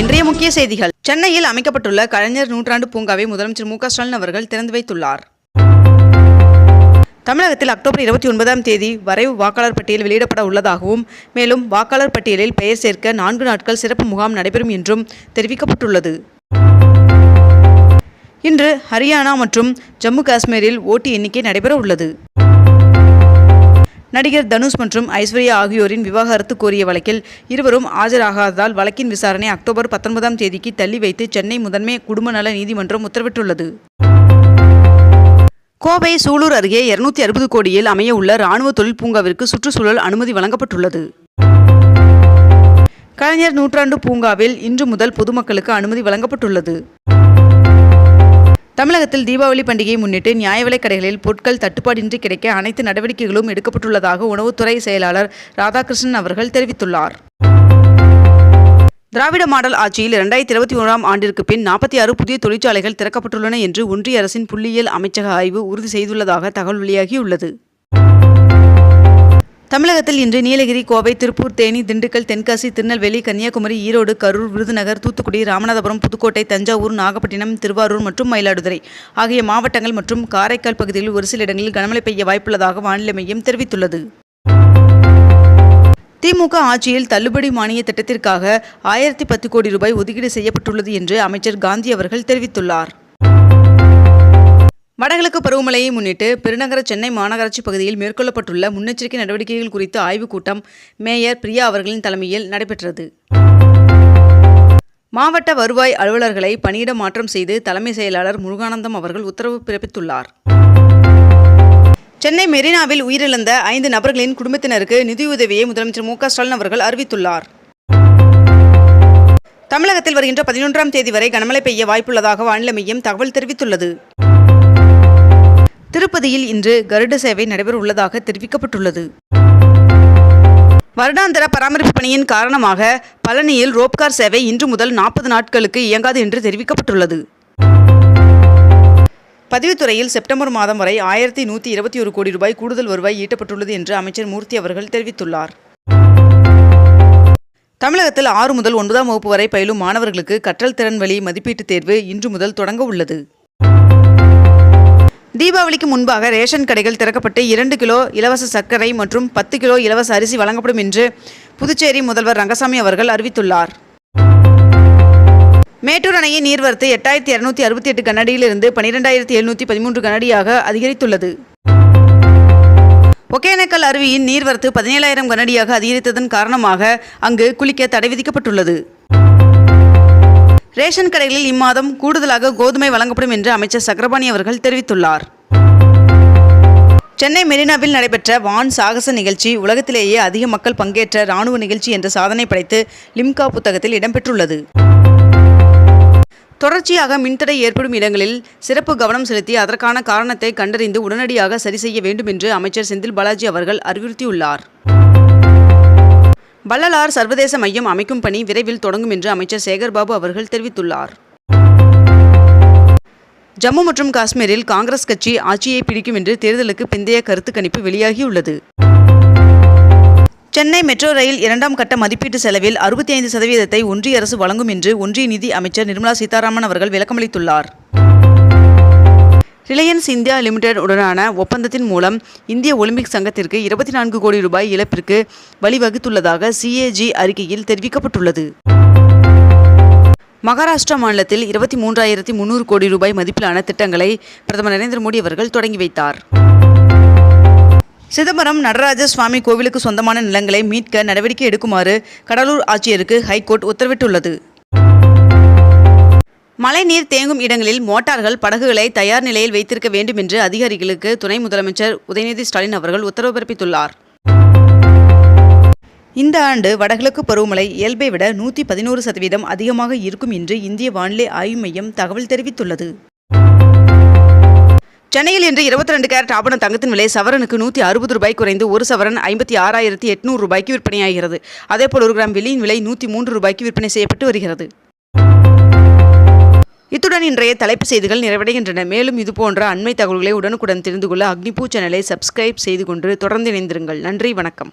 இன்றைய முக்கிய செய்திகள். சென்னையில் அமைக்கப்பட்டுள்ள கலைஞர் நூற்றாண்டு பூங்காவை முதலமைச்சர் மு ஸ்டாலின் அவர்கள் திறந்து வைத்துள்ளார். தமிழகத்தில் அக்டோபர் இருபத்தி ஒன்பதாம் தேதி வரைவு வாக்காளர் பட்டியல் வெளியிடப்பட உள்ளதாகவும் மேலும் வாக்காளர் பட்டியலில் பெயர் சேர்க்க நான்கு நாட்கள் சிறப்பு முகாம் நடைபெறும் என்றும் தெரிவிக்கப்பட்டுள்ளது. இன்று ஹரியானா மற்றும் ஜம்மு காஷ்மீரில் ஓட்டு எண்ணிக்கை நடைபெற உள்ளது நடிகர் தனுஷ் மற்றும் ஐஸ்வர்யா ஆகியோரின் விவாகரத்து கோரிய வழக்கில் இருவரும் ஆஜராகாததால் வழக்கின் விசாரணை அக்டோபர் பத்தொன்பதாம் தேதிக்கு தள்ளி வைத்து சென்னை முதன்மை குடும்ப நல நீதிமன்றம் உத்தரவிட்டுள்ளது. கோவை சூலூர் அருகே இருநூத்தி அறுபது கோடியில் அமைய உள்ள ராணுவ தொழில் பூங்காவிற்கு சுற்றுச்சூழல் அனுமதி வழங்கப்பட்டுள்ளது. கலைஞர் நூற்றாண்டு பூங்காவில் இன்று முதல் பொதுமக்களுக்கு அனுமதி வழங்கப்பட்டுள்ளது. தமிழகத்தில் தீபாவளி பண்டிகையை முன்னிட்டு நியாய விலைக் கடைகளில் பொருட்கள் தட்டுப்பாடின்றி கிடைக்க அனைத்து நடவடிக்கைகளும் எடுக்கப்பட்டுள்ளதாக உணவுத்துறை செயலாளர் ராதாகிருஷ்ணன் அவர்கள் தெரிவித்துள்ளார். திராவிட மாடல் ஆட்சியில் இரண்டாயிரத்தி இருபத்தி ஒன்றாம் ஆண்டிற்கு பின் நாற்பத்தி ஆறு புதிய தொழிற்சாலைகள் திறக்கப்பட்டுள்ளன என்று ஒன்றிய அரசின் புள்ளியியல் அமைச்சக ஆய்வு உறுதி செய்துள்ளதாக தகவல் வெளியாகியுள்ளது. தமிழகத்தில் இன்று நீலகிரி கோவை திருப்பூர் தேனி திண்டுக்கல் தென்காசி திருநெல்வேலி கன்னியாகுமரி ஈரோடு கரூர் விருதுநகர் தூத்துக்குடி ராமநாதபுரம் புதுக்கோட்டை தஞ்சாவூர் நாகப்பட்டினம் திருவாரூர் மற்றும் மயிலாடுதுறை ஆகிய மாவட்டங்கள் மற்றும் காரைக்கால் பகுதிகளில் ஒரு சில இடங்களில் கனமழை பெய்ய வாய்ப்புள்ளதாக வானிலை மையம் தெரிவித்துள்ளது. திமுக ஆட்சியில் தள்ளுபடி மானிய திட்டத்திற்காக ஆயிரத்தி பத்து கோடி ரூபாய் ஒதுக்கீடு செய்யப்பட்டுள்ளது என்று அமைச்சர் காந்தி அவர்கள் தெரிவித்துள்ளார். வடகிழக்கு பருவமழையை முன்னிட்டு பெருநகர சென்னை மாநகராட்சி பகுதியில் மேற்கொள்ளப்பட்டுள்ள முன்னெச்சரிக்கை நடவடிக்கைகள் குறித்த ஆய்வுக் கூட்டம் மேயர் பிரியா அவர்களின் தலைமையில் நடைபெற்றது. மாவட்ட வருவாய் அலுவலர்களை பணியிட மாற்றம் செய்து தலைமை செயலாளர் முருகானந்தம் அவர்கள் உத்தரவு பிறப்பித்துள்ளார். சென்னை மெரினாவில் உயிரிழந்த ஐந்து நபர்களின் குடும்பத்தினருக்கு நிதியுதவியை முதலமைச்சர் மு ஸ்டாலின் அவர்கள் அறிவித்துள்ளார். தமிழகத்தில் வருகின்ற பதினொன்றாம் தேதி வரை கனமழை பெய்ய வாய்ப்புள்ளதாக வானிலை மையம் தகவல் தெரிவித்துள்ளது. திருப்பதியில் இன்று கருட சேவை நடைபெற உள்ளதாக தெரிவிக்கப்பட்டுள்ளது. வருடாந்திர பராமரிப்பு பணியின் காரணமாக பழனியில் ரோப்கார் சேவை இன்று முதல் நாற்பது நாட்களுக்கு இயங்காது என்று தெரிவிக்கப்பட்டுள்ளது. பதிவுத்துறையில் செப்டம்பர் மாதம் வரை ஆயிரத்தி நூற்றி இருபத்தி ஒரு கோடி ரூபாய் கூடுதல் வருவாய் ஈட்டப்பட்டுள்ளது என்று அமைச்சர் மூர்த்தி அவர்கள் தெரிவித்துள்ளார். தமிழகத்தில் ஆறு முதல் ஒன்பதாம் வகுப்பு வரை பயிலும் மாணவர்களுக்கு கற்றல் திறன் வழி மதிப்பீட்டுத் தேர்வு இன்று முதல் தொடங்க உள்ளது. தீபாவளிக்கு முன்பாக ரேஷன் கடைகள் திறக்கப்பட்டு இரண்டு கிலோ இலவச சர்க்கரை மற்றும் பத்து கிலோ இலவச அரிசி வழங்கப்படும் என்று புதுச்சேரி முதல்வர் ரங்கசாமி அவர்கள் அறிவித்துள்ளார். மேட்டூர் அணையின் நீர்வரத்து எட்டாயிரத்தி இரநூத்தி அறுபத்தி எட்டு கனடியிலிருந்து பனிரெண்டாயிரத்தி எழுநூற்றி பதிமூன்று கனடியாக அதிகரித்துள்ளது. ஒகேனக்கல் அருவியின் நீர்வரத்து பதினேழாயிரம் கனடியாக அதிகரித்ததன் காரணமாக அங்கு குளிக்க தடை விதிக்கப்பட்டுள்ளது. ரேஷன் கடைகளில் இம்மாதம் கூடுதலாக கோதுமை வழங்கப்படும் என்று அமைச்சர் சக்கரபாணி அவர்கள் தெரிவித்துள்ளார். சென்னை மெரினாவில் நடைபெற்ற வான் சாகச நிகழ்ச்சி உலகத்திலேயே அதிக மக்கள் பங்கேற்ற ராணுவ நிகழ்ச்சி என்ற சாதனை படைத்து லிம்கா புத்தகத்தில் இடம்பெற்றுள்ளது. தொடர்ச்சியாக மின்தடை ஏற்படும் இடங்களில் சிறப்பு கவனம் செலுத்தி அதற்கான காரணத்தை கண்டறிந்து உடனடியாக சரி செய்ய வேண்டும் என்று அமைச்சர் செந்தில் பாலாஜி அவர்கள் அறிவுறுத்தியுள்ளார். வள்ளலார் சர்வதேச மையம் அமைக்கும் பணி விரைவில் தொடங்கும் என்று அமைச்சர் சேகர்பாபு அவர்கள் தெரிவித்துள்ளார். ஜம்மு மற்றும் காஷ்மீரில் காங்கிரஸ் கட்சி ஆட்சியை பிடிக்கும் என்று தேர்தலுக்கு பிந்தைய கருத்து கணிப்பு வெளியாகியுள்ளது. சென்னை மெட்ரோ ரயில் இரண்டாம் கட்ட மதிப்பீட்டு செலவில் அறுபத்தி ஐந்து சதவீதத்தை ஒன்றிய அரசு வழங்கும் என்று ஒன்றிய நிதி அமைச்சர் நிர்மலா சீதாராமன் அவர்கள் விளக்கமளித்துள்ளார். ரிலையன்ஸ் இந்தியா லிமிடெட் உடனான ஒப்பந்தத்தின் மூலம் இந்திய ஒலிம்பிக் சங்கத்திற்கு இருபத்தி நான்கு கோடி ரூபாய் இழப்பிற்கு வழிவகுத்துள்ளதாக சிஏஜி அறிக்கையில் தெரிவிக்கப்பட்டுள்ளது. மகாராஷ்டிரா மாநிலத்தில் இருபத்தி மூன்றாயிரத்தி முந்நூறு கோடி ரூபாய் மதிப்பிலான திட்டங்களை பிரதமர் நரேந்திர மோடி அவர்கள் தொடங்கி வைத்தார். சிதம்பரம் நடராஜ சுவாமி கோவிலுக்கு சொந்தமான நிலங்களை மீட்க நடவடிக்கை எடுக்குமாறு கடலூர் ஆட்சியருக்கு ஹைகோர்ட் உத்தரவிட்டுள்ளது. மழைநீர் தேங்கும் இடங்களில் மோட்டார்கள் படகுகளை தயார் நிலையில் வைத்திருக்க வேண்டும் என்று அதிகாரிகளுக்கு துணை முதலமைச்சர் உதயநிதி ஸ்டாலின் அவர்கள் உத்தரவு பிறப்பித்துள்ளார். இந்த ஆண்டு வடகிழக்கு பருவமழை இயல்பை விட நூற்றி பதினோரு சதவீதம் அதிகமாக இருக்கும் என்று இந்திய வானிலை ஆய்வு மையம் தகவல் தெரிவித்துள்ளது. சென்னையில் இன்று இருபத்தி ரெண்டு கேரட் ஆபண தங்கத்தின் விலை சவரனுக்கு நூற்றி அறுபது ரூபாய் குறைந்து ஒரு சவரன் ஐம்பத்தி ஆறாயிரத்தி எட்நூறு ரூபாய்க்கு விற்பனையாகிறது. அதேபோல் ஒரு கிராம் வெள்ளியின் விலை நூற்றி மூன்று ரூபாய்க்கு விற்பனை செய்யப்பட்டு வருகிறது. இத்துடன் இன்றைய தலைப்பு செய்திகள் நிறைவடைகின்றன. மேலும் இதுபோன்ற அண்மை தகவல்களை உடனுக்குடன் தெரிந்து கொள்ள அக்னிபூ சேனலை சப்ஸ்கிரைப் செய்து கொண்டு தொடர்ந்து இணைந்திருங்கள். நன்றி வணக்கம்.